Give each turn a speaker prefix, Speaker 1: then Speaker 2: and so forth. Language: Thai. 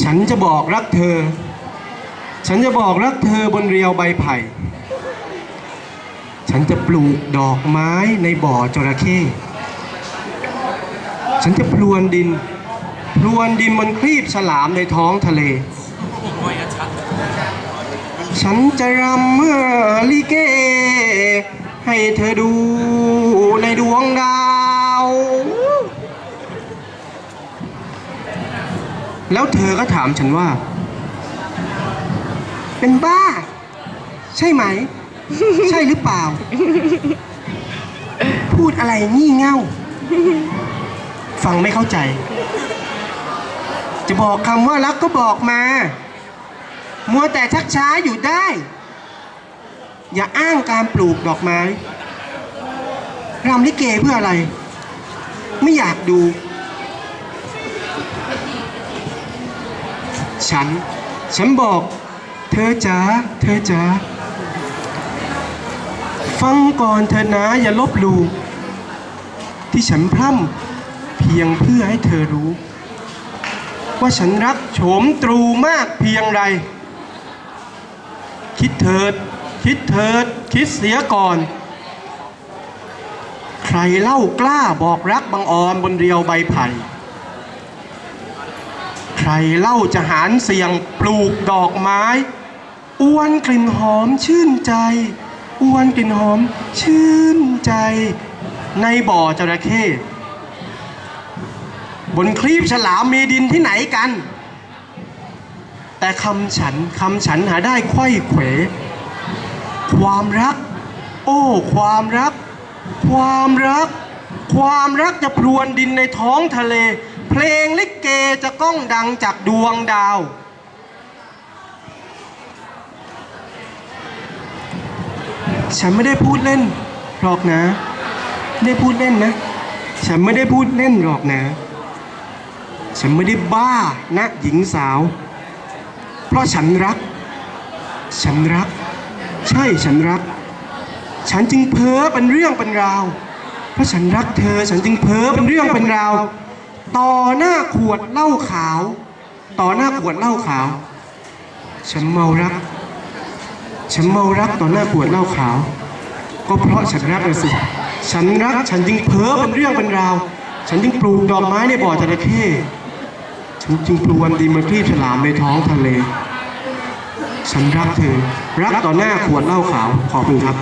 Speaker 1: ฉันจะบอกรักเธอ ฉันจะบอกรักเธอบนเรียวใบไผ่ ฉันจะปลูกดอกไม้ในบ่อจระเข้ ฉันจะพรวนดินพรวนดินบนครีบฉลามในท้องทะเล ฉันจะรำเมื่อลิเก ให้เธอดู แล้วเธอก็ถามฉันว่า เป็นบ้า ใช่ไหม ใช่หรือเปล่า พูดอะไรงี่เง่า ฟังไม่เข้าใจ จะบอกคำว่ารักก็บอกมา มัวแต่ชักช้าอยู่ได้ อย่าอ้างการปลูกดอกไม้รำลิเกเพื่ออะไร ไม่อยากดู ฉัน ฉันบอก เธอจ๋าเธอจ๋าฟังก่อนเธอนะอย่าลบหลู่ที่ฉันพร่ำเพียงเพื่อให้เธอรู้ ว่าฉันรักโฉมตรูมากเพียงไร คิดเถิด คิดเถิด คิดเสียก่อน ใครเล่ากล้าบอกรักบังออนบนเรียวใบไผ่ ใครเล่าจะหารเสียงปลูกดอกไม้อวนกลิ่นหอมชื่นใจอวนกลิ่นหอมชื่นใจ ในบ่อจระเข้บนครีบฉลามมีดินที่ไหนกัน แต่คำฉันคำฉันหาได้ไขว้เขว ความรัก โอ้ ความรัก ความรัก ความรักจะพรวนดินในท้องทะเล เพลงลิเกจะก้องดังจากดวงดาว ฉันไม่ได้พูดเล่นหรอกนะ ไม่ได้พูดเล่นนะ ฉันไม่ได้พูดเล่นหรอกนะ ฉันไม่ได้บ้านะหญิงสาว เพราะฉันรัก ฉันรัก ใช่ฉันรัก ฉันจึงเพ้อเป็นเรื่องเป็นราว เพราะฉันรักเธอฉันจึงเพ้อเป็นเรื่องเป็นราว ต่อหน้าขวดเหล้าขาว ต่อหน้าขวดเหล้าขาว ฉันเมารัก ฉันเมารักต่อหน้าขวดเหล้าขาว ก็เพราะฉันรักนะสิ ฉันรักฉันจึงเพ้อเป็นเรื่องเป็นราว ฉันจึงปลูกดอกไม้ในบ่อจระเข้ฉันจึงปลวนดินมาคลีบฉลามในท้องทะเล ฉันรักเธอ รักต่อหน้าขวดเหล้าขาว ขอบคุณครับ